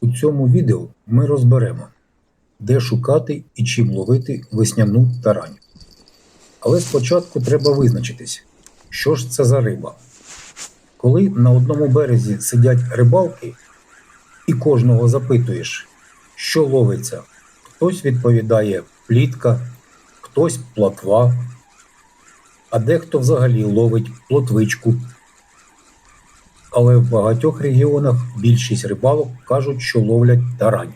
У цьому відео ми розберемо, де шукати і чим ловити весняну тарань. Але спочатку треба визначитись, що ж це за риба. Коли на одному березі сидять рибалки, і кожного запитуєш, що ловиться, хтось відповідає плітка, хтось плотва, а дехто взагалі ловить плотвичку. Але в багатьох регіонах більшість рибалок кажуть, що ловлять тарань.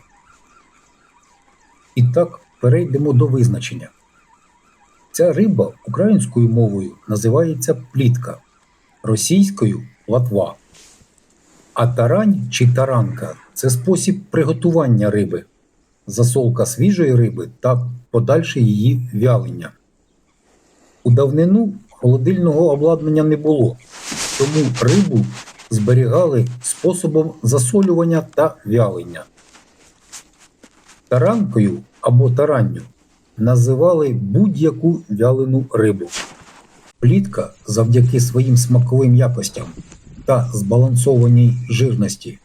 І так перейдемо до визначення. Ця риба українською мовою називається плітка, російською платва. А тарань чи таранка це спосіб приготування риби, засолка свіжої риби та подальше її вялення. У давнину холодильного обладнання не було, тому рибу зберігали способом засолювання та вялення. Таранкою або таранню називали будь-яку вялену рибу. Плітка завдяки своїм смаковим якостям та збалансованій жирності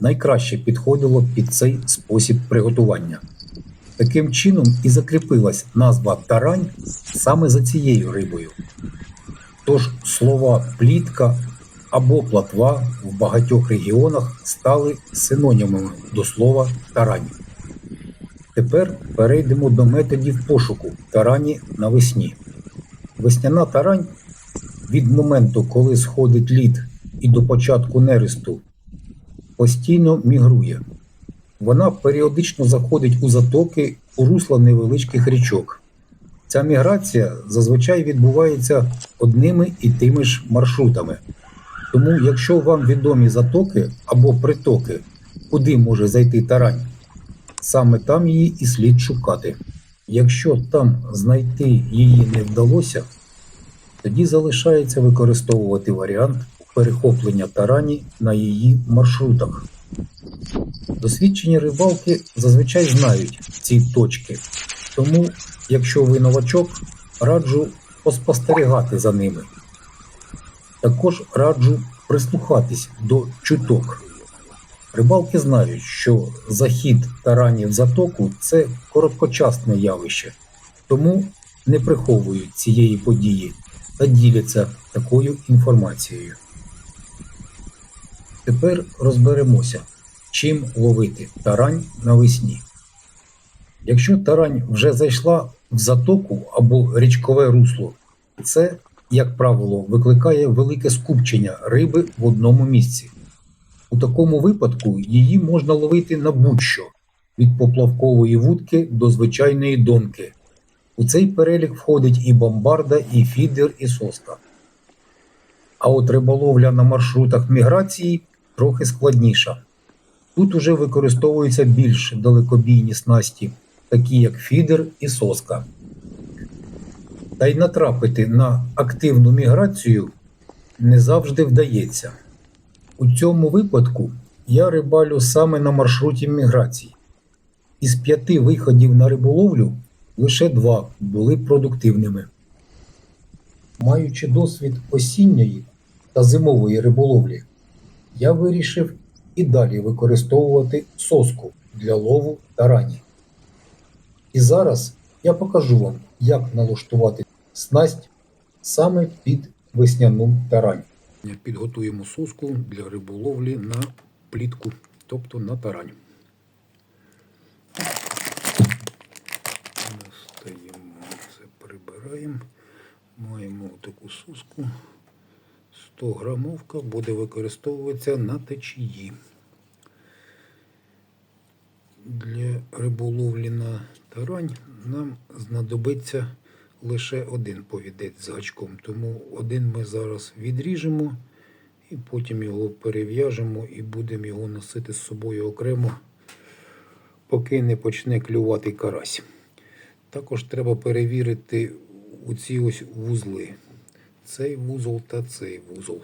найкраще підходило під цей спосіб приготування. Таким чином і закріпилась назва тарань саме за цією рибою. Тож слова плітка або платва в багатьох регіонах стали синонімами до слова тарань. Тепер перейдемо до методів пошуку тарані навесні. Весняна тарань від моменту, коли сходить лід і до початку нересту, постійно мігрує. Вона періодично заходить у затоки у русла невеличких річок. Ця міграція зазвичай відбувається одними і тими ж маршрутами. Тому, якщо вам відомі затоки або притоки, куди може зайти тарань, саме там її і слід шукати. Якщо там знайти її не вдалося, тоді залишається використовувати варіант перехоплення тарані на її маршрутах. Досвідчені рибалки зазвичай знають ці точки, тому, якщо ви новачок, раджу поспостерігати за ними. Також раджу прислухатись до чуток. Рибалки знають, що захід тарані в затоку це короткочасне явище, тому не приховують цієї події та діляться такою інформацією. Тепер розберемося, чим ловити тарань навесні. Якщо тарань вже зайшла в затоку або річкове русло, це, як правило, викликає велике скупчення риби в одному місці. У такому випадку її можна ловити на будь-що від поплавкової вудки до звичайної донки. У цей перелік входить і бомбарда, і фідер, і соска. А от риболовля на маршрутах міграції трохи складніша. Тут уже використовуються більш далекобійні снасті, такі як фідер і соска. Та й натрапити на активну міграцію не завжди вдається. У цьому випадку я рибалю саме на маршруті міграції. Із п'яти виходів на риболовлю лише два були продуктивними. Маючи досвід осінньої та зимової риболовлі, я вирішив і далі використовувати соску для лову тарані. І зараз я покажу вам, як налаштувати снасть саме під весняну тарань. Підготуємо соску для риболовлі на плітку, тобто на тарань. Достаємо, це прибираємо. Маємо таку соску. 100 грамовка буде використовуватися на течії. Для риболовлі на тарань нам знадобиться лише один повідець з гачком, тому один ми зараз відріжемо і потім його перев'яжемо і будемо його носити з собою окремо, поки не почне клювати карась. Також треба перевірити оці ось вузли. Цей вузол та цей вузол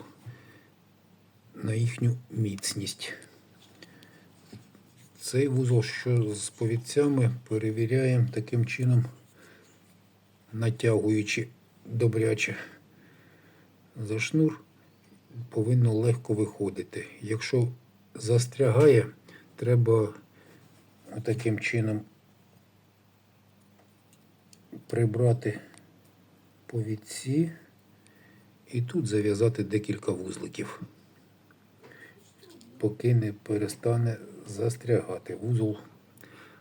на їхню міцність. Цей вузол, що з повідцями, перевіряємо таким чином, натягуючи добряче за шнур, повинно легко виходити. Якщо застрягає, треба таким чином прибрати повідці і тут зав'язати декілька вузликів, поки не перестане застрягати. Вузол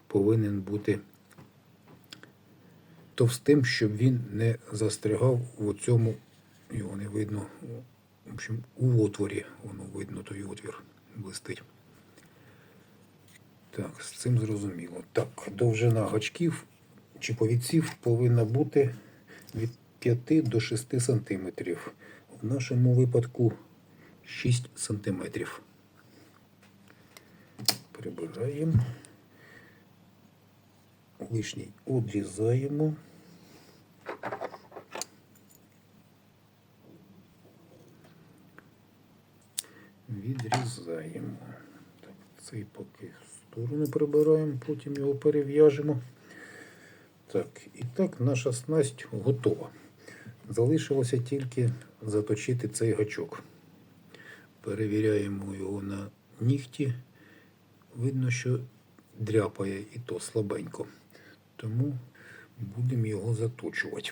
повинен бути товстим, щоб він не застрягав в цьому, його не видно, в общем, у отворі, воно видно той отвір блистить. Так, з цим зрозуміло. Так, довжина гачків чи повідців повинна бути від 5 до 6 сантиметрів. В нашому випадку 6 сантиметрів. Прибираємо. Лишній одрізаємо. Відрізаємо. Так, цей поки в сторону прибираємо, потім його перев'яжемо. Так, і так наша снасть готова. Залишилося тільки заточити цей гачок. Перевіряємо його на нігті. Видно, що дряпає і то слабенько. Тому будемо його заточувати.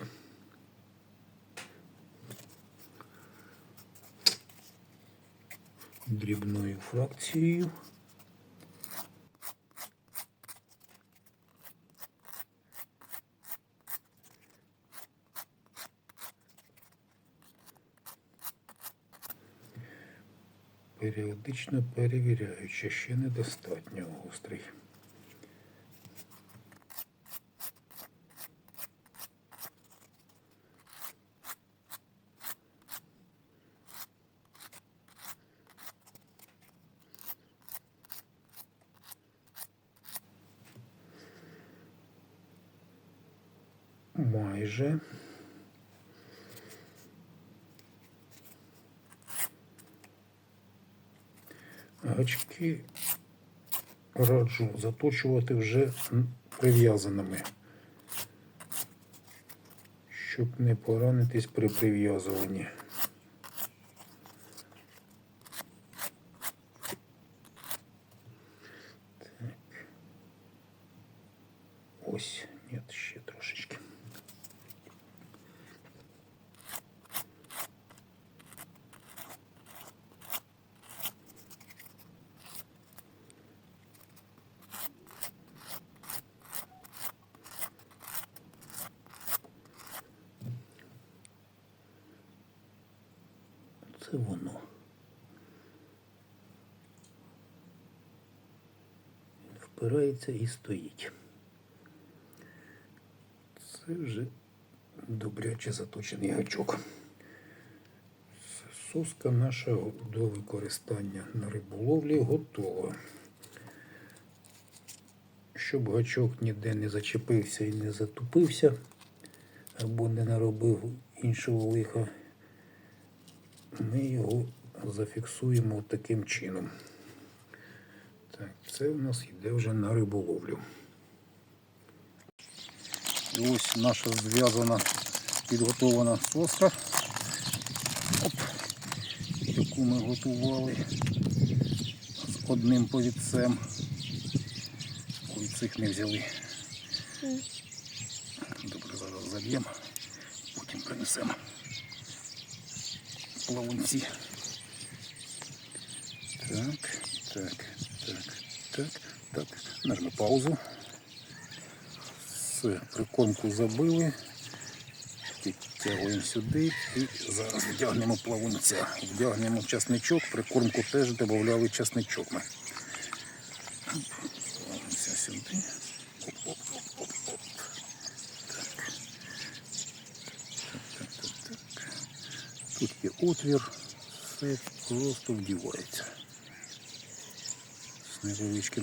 Дрібною фракцією. Періодично перевіряючи, ще недостатньо гострий. Майже. Гачки раджу заточувати вже прив'язаними, щоб не поранитись при прив'язуванні. Ось, ні, ще трошечки. Це воно. Він впирається і стоїть. Це вже добряче заточений гачок. Соска наша до використання на риболовлі готова. Щоб гачок ніде не зачепився і не затупився, або не наробив іншого лиха, ми його зафіксуємо таким чином. Так, це у нас йде вже на риболовлю. І ось наша зв'язана підготована соска, Оп, яку ми готували з одним повідцем. Ой, цих не взяли. Добре, зараз заб'ємо, потім принесемо плавунці. Так, так, так, так, так. Нажми паузу. Все, прикормку забили. Підтягуємо сюди і зараз вдягнемо плавунця. Вдягнемо часничок, прикормку теж додавали часничок ми. Плавунця сюди. Оп-оп-оп-оп-оп. Так. Так, так, так, так. Тут є отвір, все просто вдівається. З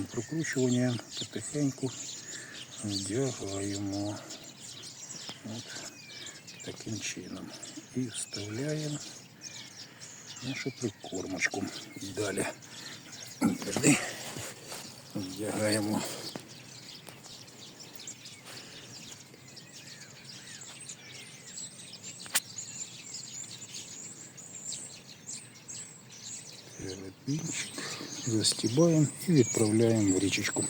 прокручуванням потихеньку вдягаємо от таким чином. І вставляємо нашу прикормочку. Далі Подожди. вдягаємо застібаємо і відправляємо в річечку.